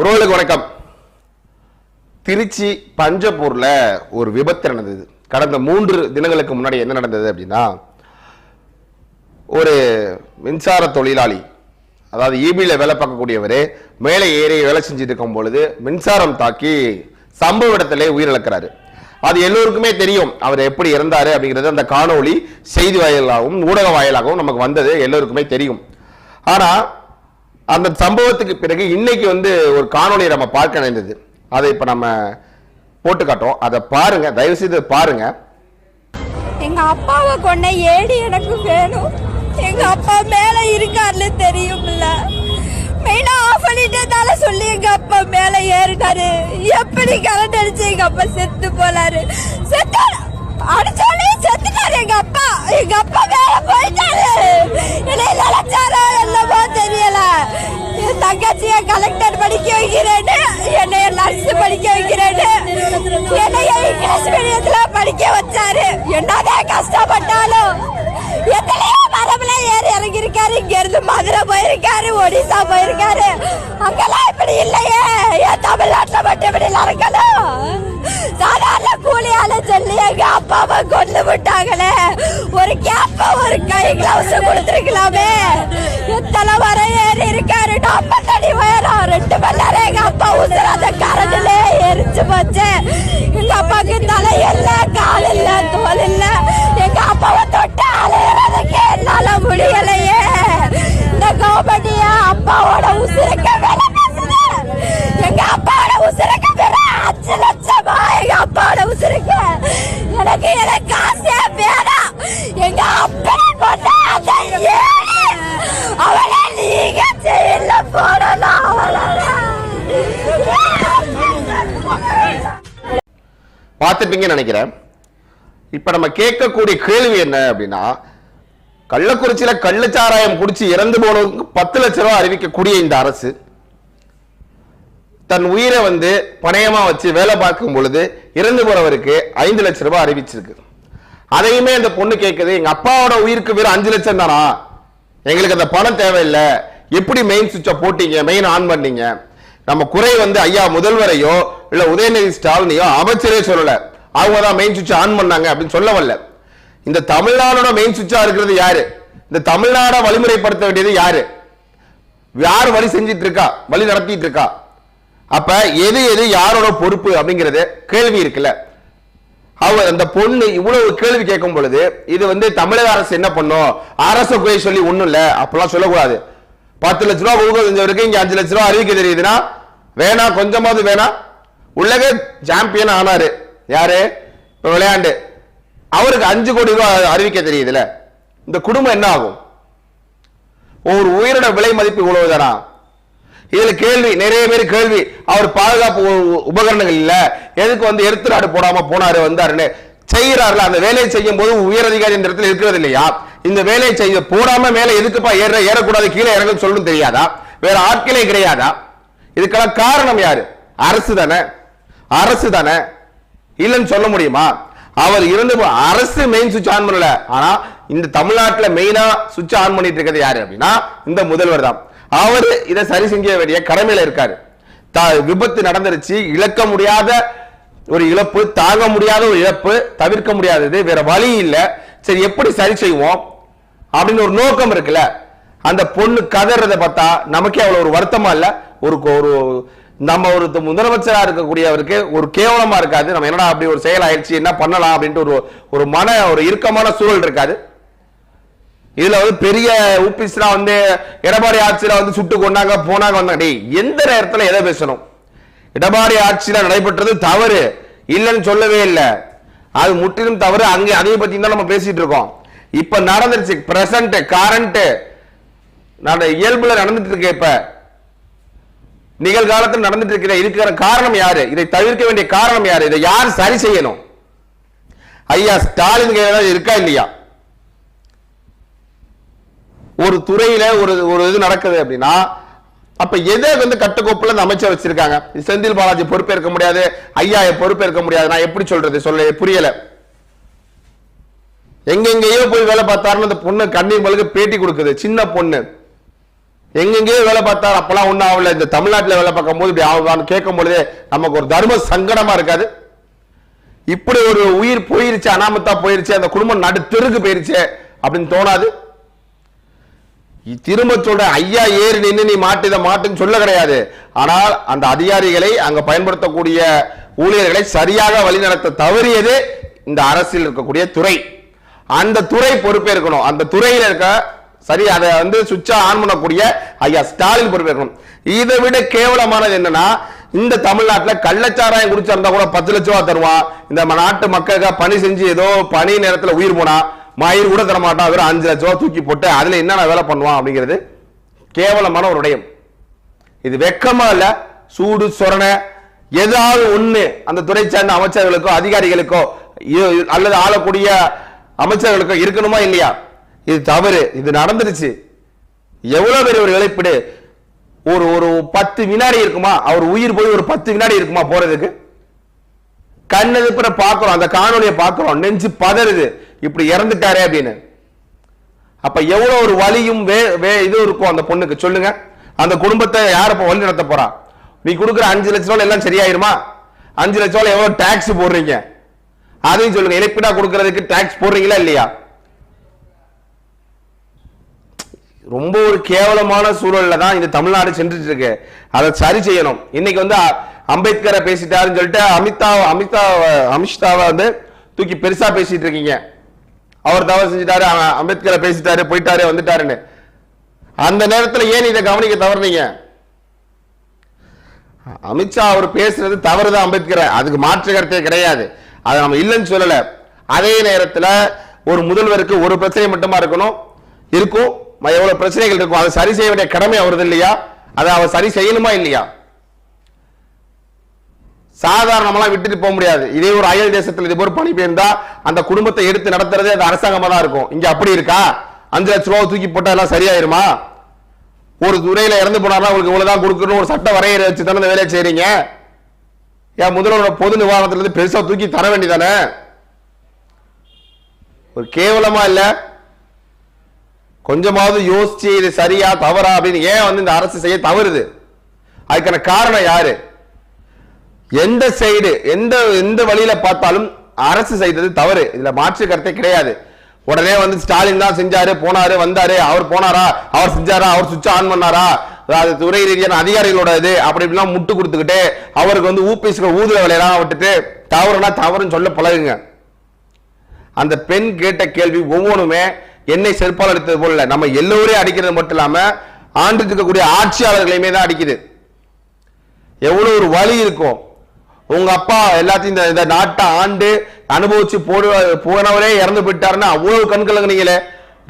உறவுகளுக்கு வணக்கம். திருச்சி பஞ்சப்பூரில் ஒரு விபத்து நடந்தது. கடந்த மூன்று தினங்களுக்கு முன்னாடி என்ன நடந்தது அப்படின்னா ஒரு மின்சார தொழிலாளி அதாவது ஈபியில் வேலை பார்க்கக்கூடியவர் மேலே ஏறி வேலை செஞ்சுட்டு இருக்கும் பொழுது மின்சாரம் தாக்கி சம்பவ இடத்துல உயிரிழக்கிறாரு. அது எல்லோருக்குமே தெரியும் அவர் எப்படி இருந்தார் அப்படிங்கிறது அந்த காணொளி செய்தி வாயிலாகவும் ஊடக வாயிலாகவும் நமக்கு வந்தது எல்லோருக்குமே தெரியும். ஆனால் அந்த சம்பவத்துக்கு பிறகு இன்னைக்கு வந்து ஒரு காணொளி நம்ம பார்க்க நேர்ந்தது அதை இப்ப நம்ம போட்டு காட்டுறோம் அதை பாருங்க. தயவு செய்து பாருங்க. எங்க அப்பாவை கொண்ட ஏடி எனக்கு வேணும். எங்க அப்பா மேல இருக்காருன்னு தெரியும்ல. மெயினா ஆஃப் பண்ணிட்டதால சொல்லி எங்க அப்பா மேல ஏறினாரு எப்படி கரண்ட் அடிச்சு எங்க அப்பா செத்து போனாரு. செத்தாரு அடிச்சாலே செத்துட்டாரு எங்க அப்பா. எங்க அப்பா மேல போயிட்டாரு. என்னை நினைச்சாரோ என்னவோ தெரியல. என் தங்கச்சிய கலெக்டர் படிக்க வைக்கிறேன்னு என்னைய நர்ஸ் படிக்க வைக்கிறேன்னு என்னைய இங்கிலீஷ் மீடியத்துல படிக்க வச்சாரு. என்னதான் கஷ்டப்பட்டாலும் எத்தனையோ மரபுல ஏறி இறங்கி இருக்காரு இங்க இருந்து மதுரை போயிருக்காரு ஒடிசா போயிருக்காரு. அங்கெல்லாம் இப்படி இல்லையே. ஏன் தமிழ்நாட்டுல மட்டும் இப்படி எங்க அப்பாவை கொண்டு விட்டாங்களே. ஒரு கேப்ப ஒரு கை கிளவுஸ் கொடுத்துருக்கலாமே. எத்தனை வர ஏறி இருக்காரு? நாற்பத்தடி உயரம். ரெண்டு மணி நேரம் எங்க அப்பா உசுராத கரண்டிலே எரிச்சு போச்சு. எங்க அப்பாவுக்கு தலை இல்ல கால் இல்ல தோல் இல்ல. எங்க அப்பாவை தொட்டு அலையிறதுக்கு என்னால முடியலையே. இந்த கவர்மெண்டிய அப்பாவோட உசுருக்கு பார்த்துப்பீங்கன்னு நினைக்கிறேன். இப்போ நம்ம கேட்கக்கூடிய கேள்வி என்ன அப்படின்னா கள்ளக்குறிச்சியில் கள்ளச்சாராயம் குடிச்சு இறந்து போனவங்க பத்து லட்ச ரூபா அறிவிக்கக்கூடிய இந்த அரசு தன் உயிரை வந்து பணையமாக வச்சு வேலை பார்க்கும் பொழுது இறந்து போறவருக்கு ஐந்து லட்ச ரூபாய் அறிவிச்சிருக்கு. அதையுமே அந்த பொண்ணு கேட்குது எங்கள் அப்பாவோட உயிருக்கு வெறும் அஞ்சு லட்சம் தானா? எங்களுக்கு அந்த பணம் தேவையில்லை. எப்படி மெயின் சுவிட்சை போட்டீங்க? மெயின் ஆன் பண்ணீங்க? நம்ம குறை வந்து ஐயா முதல்வரையோ இல்ல உதயநிதி ஸ்டாலினையோ அமைச்சரே சொல்லல. அவங்க தான் மெயின் சுவிட்ச் ஆன் பண்ணாங்க அப்படின்னு சொல்ல வரல. இந்த தமிழ்நாடோட மெயின் சுவிட்சா இருக்கிறது யாரு? இந்த தமிழ்நாட வழிமுறைப்படுத்த வேண்டியது யாரு? யார் வழி செஞ்சிட்டு இருக்கா வழி நடத்திட்டு இருக்கா அப்ப எது எது யாரோட பொறுப்பு அப்படிங்கிறது கேள்வி இருக்குல்ல. அவ அந்த பொண்ணு இவ்வளவு கேள்வி கேட்கும் பொழுது இது வந்து தமிழக அரசு என்ன பண்ணும்? அரசு குறை சொல்லி ஒண்ணும் இல்ல அப்பெல்லாம் சொல்லக்கூடாது. பத்து லட்ச ரூபா ஊக்கம் செஞ்சவருக்கு இங்க அஞ்சு லட்ச ரூபா அறிவிக்க தெரியுதுன்னா வேணா கொஞ்சமாவது வேணா. உலக சாம்பியன் ஆனாரு. யாரு? இப்ப விளையாண்டு. அவருக்கு அஞ்சு கோடி ரூபாய் அறிவிக்க தெரியுதுல இந்த குடும்பம் என்ன ஆகும்? ஒரு உயிரோட விலை மதிப்பு இவ்வளவுதானா இதுல கேள்வி நிறைய பேர் கேள்வி. அவர் பாதுகாப்பு உ- உபகரணங்கள் இல்ல. எதுக்கு வந்து எடுத்துராடு போடாம போனாரு வந்தாருன்னு. செய்யறாருல அந்த வேலையை செய்யும் போது உயர் அதிகாரி இந்த இடத்துல இருக்கிறது இல்லையா? இந்த வேலையை செய்ய போடாம மேல எதுக்குப்பா ஏற ஏறக்கூடாது கீழே இறங்க சொல்லணும் தெரியாதா? வேற ஆட்களே கிடையாதா? இதுக்கெல்லாம் காரணம் யாரு? அரசு தானே. அரசு தானே. இல்லைன்னு சொல்ல முடியுமா? அவர் இருந்து அரசு மெயின் சுவிட்ச் ஆன் பண்ணல. ஆனா இந்த தமிழ்நாட்டில் மெயினா சுவிட்ச் ஆன் பண்ணிட்டு இருக்கிறது யாரு அப்படின்னா இந்த முதல்வர் தான். அவர் இதை சரி செஞ்ச வேண்டிய கடமையில இருக்காரு. விபத்து நடந்துருச்சு. இழக்க முடியாத ஒரு இழப்பு தாங்க முடியாத ஒரு இழப்பு தவிர்க்க முடியாதது வேற வழி இல்லை. சரி எப்படி சரி செய்வோம்? அப்படின்னு ஒரு நோக்கம் இருக்குல்ல. அந்த பொண்ணு கதறத பார்த்தா நமக்கே அவ்வளவு ஒரு வருத்தமா இல்ல? ஒரு ஒரு நம்ம ஒரு முதலமைச்சராக முதலமைச்சரா இருக்கக்கூடியவருக்கு ஒரு கேவலமா இருக்காது. நம்ம என்னடா அப்படி ஒரு செயல் ஆயிடுச்சு என்ன பண்ணலாம் அப்படின்ட்டு ஒரு ஒரு மன ஒரு இறுக்கமான சூழல் இருக்காது. இதுல வந்து பெரிய ஊபிஸ்லாம் வந்து எடப்பாடி ஆட்சியில வந்து சுட்டு கொண்டாங்க போனாங்க வந்தாங்க. டேய் எந்த நேரத்துல எதை பேசணும்? எடப்பாடி ஆட்சியில நடைபெற்றது தவறு. இல்லைன்னு சொல்லவே இல்லை. அது முற்றிலும் தவறு. அங்கே அதை பத்தி தான் நம்ம பேசிட்டு இருக்கோம். இப்ப நடந்துருச்சு. பிரசன்ட் கரண்ட் நட இயல்புல நடந்துட்டு இருக்க இப்ப. நிகழ்காலத்தில் நடந்துட்டு இருக்கிற இருக்கிற காரணம் யாரு? இதை தவிர்க்க வேண்டிய காரணம் யாரு? இதை யார் சரி செய்யணும்? ஐயா ஸ்டாலின் கையில இருக்கா இல்லையா? ஒரு துறையில ஒரு ஒரு இது நடக்குது அப்படின்னா அப்ப எதை வந்து கட்டுக்கோப்புல இந்த அமைச்சர் வச்சிருக்காங்க? செந்தில் பாலாஜி பொறுப்பேற்க முடியாது ஐயா பொறுப்பேற்க முடியாது. நான் எப்படி சொல்றது? சொல்ல புரியல. எங்கெங்கேயோ போய் வேலை பார்த்தாருன்னு அந்த பொண்ணு கண்ணீர் மலுக்கு பேட்டி கொடுக்குது. சின்ன பொண்ணு. எங்கெங்கேயோ வேலை பார்த்தார். அப்பெல்லாம் ஒன்றும் ஆகல. இந்த தமிழ்நாட்டில் வேலை பார்க்கும்போது இப்படி ஆகுதான்னு கேட்கும் பொழுதே நமக்கு ஒரு தர்ம சங்கடமா இருக்காது. இப்படி ஒரு உயிர் போயிருச்சு அனாமத்தா போயிருச்சு அந்த குடும்பம் நடு தெருக்கு போயிருச்சு அப்படின்னு தோணாது. திரும்ப சொல்ற ஐயா ஏறி நின்று நீ மாட்டு இதை மாட்டுன்னு சொல்ல கிடையாது. ஆனால் அந்த அதிகாரிகளை அங்க பயன்படுத்தக்கூடிய ஊழியர்களை சரியாக வழிநடத்த தவறியது இந்த அரசில் இருக்கக்கூடிய துறை. அந்த துறை பொறுப்பேற்கணும். அந்த துறையில் இருக்க சரி அதை வந்து சுவிட்சா ஆன் பண்ணக்கூடிய ஐயா ஸ்டாலின் பொறுப்பேற்கணும். இதை விட கேவலமானது என்னன்னா இந்த தமிழ்நாட்டில் கள்ளச்சாராயம் குடிச்சிருந்தா கூட பத்து லட்சம் ரூபா தருவான். இந்த நாட்டு மக்களுக்காக பணி செஞ்சு ஏதோ பணி நேரத்தில் உயிர் போனா மயிர் கூட தர மாட்டான். வெறும் அஞ்சு லட்ச ரூபா தூக்கி போட்டு அதுல என்னென்ன வேலை பண்ணுவான் அப்படிங்கிறது கேவலமான ஒரு விடயம். இது வெக்கமா இல்ல சூடு சொரண ஏதாவது ஒண்ணு அந்த துறை சார்ந்த அமைச்சர்களுக்கோ அதிகாரிகளுக்கோ அல்லது ஆளக்கூடிய அமைச்சர்களுக்கும் இருக்கணுமா இல்லையா? இது தவறு இது நடந்துருச்சு. எவ்வளவு பெரிய ஒரு இழப்பீடு? ஒரு ஒரு பத்து வினாடி இருக்குமா? அவர் உயிர் போய் ஒரு பத்து வினாடி இருக்குமா போறதுக்கு? கண்ணெதுப்புற பார்க்கிறோம் அந்த காணொலியை பார்க்கிறோம். நெஞ்சு பதறுது. இப்படி இறந்துட்டாரே அப்படின்னு. அப்ப எவ்வளவு ஒரு வலியும் வே வே இது இருக்கும் அந்த பொண்ணுக்கு? சொல்லுங்க. அந்த குடும்பத்தை யார் இப்போ வழி நடத்த போறா? நீ கொடுக்குற அஞ்சு லட்ச ரூபாய் எல்லாம் சரியாயிருமா? அஞ்சு லட்ச ரூபாய் எவ்வளவு டாக்ஸ் போடுறீங்க? அதையும் சொல்லுங்க இழப்பீடா கொடுக்கறதுக்கு டாக்ஸ் போடுறீங்களா இல்லையா? ரொம்ப ஒரு கேவலமான சூழல்ல தான் இந்த தமிழ்நாடு சென்றுட்டு இருக்கு அதை சரி செய்யணும். இன்னைக்கு வந்து அம்பேத்கரை பேசிட்டாருன்னு சொல்லிட்டு அமிதா அமிதா அமித்ஷாவை வந்து தூக்கி பெருசா பேசிட்டு இருக்கீங்க. அவர் தவறு செஞ்சுட்டாரு அம்பேத்கரை பேசிட்டாரு போயிட்டாரு வந்துட்டாருன்னு. அந்த நேரத்தில் ஏன் இதை கவனிக்க தவறுனீங்க? அமித்ஷா அவர் பேசுறது தவறுதான் அம்பேத்கரை. அதுக்கு மாற்று கருத்தே கிடையாது. அதை நம்ம இல்லைன்னு சொல்லலை. அதே நேரத்தில் ஒரு முதல்வருக்கு ஒரு பிரச்சனை மட்டுமா இருக்கணும்? இருக்கும். எவ்வளோ பிரச்சனைகள் இருக்கும்? அதை சரி செய்ய வேண்டிய கடமை அவரது இல்லையா? அதை அவர் சரி செய்யணுமா இல்லையா? சாதாரணமெல்லாம் விட்டுட்டு போக முடியாது. இதே ஒரு அயல் தேசத்தில் இது ஒரு பணி பெயர்ந்தா அந்த குடும்பத்தை எடுத்து நடத்துறதே அது அரசாங்கமாக தான் இருக்கும். இங்க அப்படி இருக்கா? அஞ்சு லட்ச ரூபா தூக்கி போட்டா எல்லாம் சரியாயிருமா? ஒரு துறையில இறந்து போனார்னா உங்களுக்கு இவ்வளவுதான் கொடுக்கணும் ஒரு சட்ட வரையறை வச்சு தானே வேலையை செய்றீங்க? ஏன் முதல்வரோட பொது நிவாரணத்திலிருந்து இருந்து பெருசா தூக்கி தர வேண்டியதானே? ஒரு கேவலமா இல்ல? கொஞ்சமாவது யோசிச்சு இது சரியா தவறா அப்படின்னு ஏன் வந்து இந்த அரசு செய்ய தவறுது? அதுக்கான காரணம் யாரு? எந்த சைடு எந்த எந்த வழியில பார்த்தாலும் அரசு செய்தது தவறு. இதுல மாற்று கருத்தே கிடையாது. உடனே வந்து ஸ்டாலின் தான் செஞ்சாரு போனாரு வந்தாரு. அவர் போனாரா? அவர் செஞ்சாரா? அவர் சுவிட்ச் ஆன் பண்ணாரா? அது துறை ரீதியான அதிகாரிகளோட இது அப்படி இப்படிலாம் முட்டு கொடுத்துக்கிட்டு அவருக்கு வந்து ஊபிஸ்க்கு ஊதுல வேலையெல்லாம் விட்டுட்டு தவறுனா தவறுன்னு சொல்ல பழகுங்க. அந்த பெண் கேட்ட கேள்வி ஒவ்வொன்றுமே என்னை செருப்பால் அடித்தது போல நம்ம எல்லோரையும் அடிக்கிறது மட்டும் இல்லாமல் ஆண்டு இருக்கக்கூடிய ஆட்சியாளர்களையுமே தான் அடிக்குது. எவ்வளோ ஒரு வழி இருக்கும். உங்க அப்பா எல்லாத்தையும் இந்த இந்த நாட்டை ஆண்டு அனுபவிச்சு போடுவ போனவரே இறந்து போயிட்டாருன்னா அவ்வளவு கண்கலங்குனீங்களே.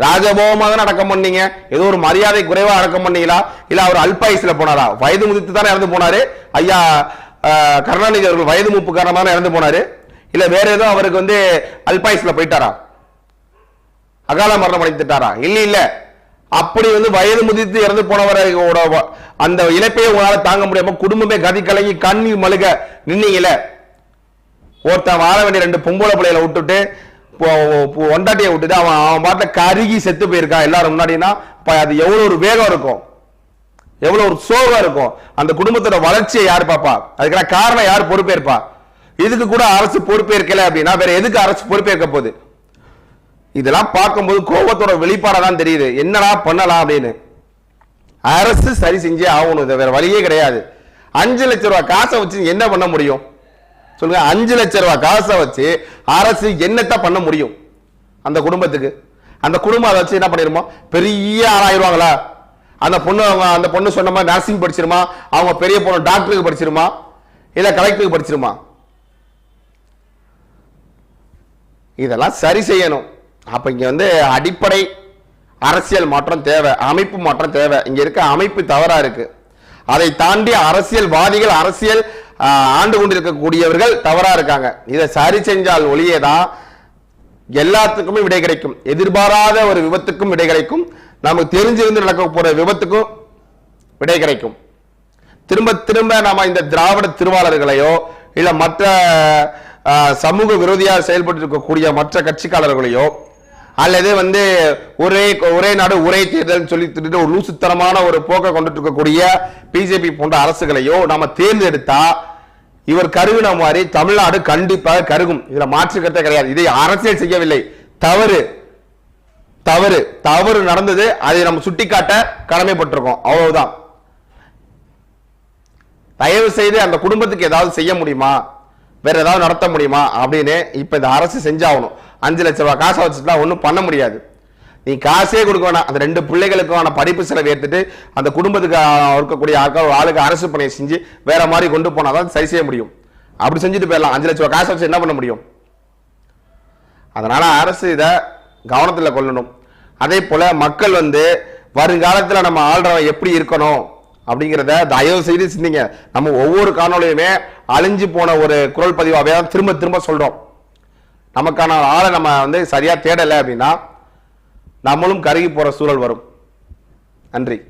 ராஜபோகமாக அடக்கம் பண்ணீங்க. ஏதோ ஒரு மரியாதை குறைவா அடக்கம் பண்ணீங்களா? இல்ல அவர் அல்பாயுஸ்ல போனாரா? வயது முதித்து தானே இறந்து போனாரு? ஐயா ஆஹ், கருணாநிதி அவர்கள் வயது மூப்பு காரணமாக தானே இறந்து போனாரு. இல்ல வேற ஏதோ அவருக்கு வந்து அல்பாயுஸ்ல போயிட்டாரா? அகால மரணம் அடைந்துட்டாரா இல்ல இல்ல. அப்படி வந்து வயது முதித்து இறந்து போனவரோட அந்த இழப்பையே உங்களால தாங்க முடியாம குடும்பமே கதி கலங்கி கண்ணி மழுக நின்னீங்கல ஒருத்தன் வாழ வேண்டிய ரெண்டு பொம்பளை பிள்ளைகளை விட்டுட்டு ஒண்டாட்டியை விட்டுட்டு அவன் அவன் பாட்டில் கருகி செத்து போயிருக்கான் எல்லாரும் முன்னாடினா அது எவ்வளோ ஒரு வேகம் இருக்கும். எவ்வளோ ஒரு சோகம் இருக்கும். அந்த குடும்பத்தோட வளர்ச்சியை யார் பார்ப்பா? அதுக்கான காரணம் யார் பொறுப்பேற்பா? இதுக்கு கூட அரசு பொறுப்பேற்கல அப்படின்னா வேற எதுக்கு அரசு பொறுப்பேற்க போகுது? இதெல்லாம் பார்க்கும்போது கோபத்தோட வெளிப்பாடாக தான் தெரியுது. என்னடா பண்ணலாம் அப்படின்னு. அரசு சரி செஞ்சே ஆகணும். இது வேற வழியே கிடையாது. அஞ்சு லட்ச ரூபாய் காசை வச்சு என்ன பண்ண முடியும்? சொல்லுங்க அஞ்சு லட்ச ரூபாய் காசை வச்சு அரசு என்னத்தை பண்ண முடியும்? அந்த குடும்பத்துக்கு. அந்த குடும்பம் அதை வச்சு என்ன பண்ணிருமோ? பெரிய ஆளாயிருவாங்களா? அந்த பொண்ணு அவங்க அந்த பொண்ணு சொன்ன மாதிரி நர்சிங் படிச்சிருமா? அவங்க பெரிய பொண்ணு டாக்டருக்கு படிச்சிருமா? இல்ல கலெக்டருக்கு படிச்சிருமா? இதெல்லாம் சரி செய்யணும். அப்ப இங்க வந்து அடிப்படை அரசியல் மாற்றம் தேவை அமைப்பு மாற்றம் தேவை. இங்க இருக்க அமைப்பு தவறா இருக்கு. அதை தாண்டி அரசியல்வாதிகள் அரசியல் ஆண்டு கொண்டிருக்கக்கூடியவர்கள் தவறா இருக்காங்க. இதை சரி செஞ்சால் ஒளியேதான். எல்லாத்துக்குமே விடை கிடைக்கும். எதிர்பாராத ஒரு விபத்துக்கும் விடை கிடைக்கும். நமக்கு தெரிஞ்சிருந்து நடக்க போற விபத்துக்கும் விடை கிடைக்கும். திரும்ப திரும்ப நாம இந்த திராவிட திருவாளர்களையோ இல்ல மற்ற சமூக விரோதியாக செயல்பட்டு இருக்கக்கூடிய மற்ற கட்சிக்காரர்களையோ அல்லது வந்து ஒரே ஒரே நாடு ஒரே தேர்தல் சொல்லி திட்டு ஒரு லூசுத்தனமான ஒரு போக்கை கொண்டுட்டு இருக்கக்கூடிய பிஜேபி போன்ற அரசுகளையோ நாம தேர்ந்தெடுத்தா இவர் கருகின மாதிரி தமிழ்நாடு கண்டிப்பாக கருகும். இதுல மாற்றுக்கருத்தே கிடையாது. இதை அரசியல் செய்யவில்லை. தவறு. தவறு. தவறு நடந்தது. அதை நம்ம சுட்டிக்காட்ட கடமைப்பட்டிருக்கோம். அவ்வளவுதான். தயவு செய்து அந்த குடும்பத்துக்கு ஏதாவது செய்ய முடியுமா? வேற ஏதாவது நடத்த முடியுமா? அப்படின்னு இப்ப இந்த அரசு செஞ்சாகணும். அஞ்சு லட்ச ரூபாய் காசை வச்சுட்டுலாம் ஒன்றும் பண்ண முடியாது. நீ காசே கொடுக்க வேணாம். அந்த ரெண்டு பிள்ளைகளுக்கான படிப்பு செலவு ஏற்றுட்டு அந்த குடும்பத்துக்கு இருக்கக்கூடிய ஆட்கள் ஆளுக்கு அரசு பணியை செஞ்சு வேற மாதிரி கொண்டு போனாதான் சரி செய்ய முடியும். அப்படி செஞ்சுட்டு போயிடலாம். அஞ்சு லட்ச ரூபாய் காசை வச்சு என்ன பண்ண முடியும்? அதனால அரசு இதை கவனத்தில் கொள்ளணும். அதே போல மக்கள் வந்து வருங்காலத்தில் நம்ம ஆள்றவன் எப்படி இருக்கணும் அப்படிங்கிறத தயவு செய்து சிந்திங்க. நம்ம ஒவ்வொரு காணொலியுமே அழிஞ்சு போன ஒரு குரல் பதிவாகவே தான் திரும்ப திரும்ப சொல்கிறோம் நமக்கான ஆளை நம்ம வந்து சரியாக தேடலை அப்படின்னா நம்மளும் கருகி போகிற சூழல் வரும். நன்றி.